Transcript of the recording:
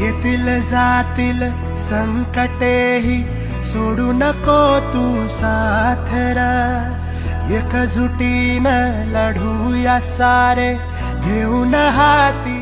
येतील जातील संकटेही. सोडू नको तू साथरा. एकजुटीनं लढूया सारे. घेऊन हाती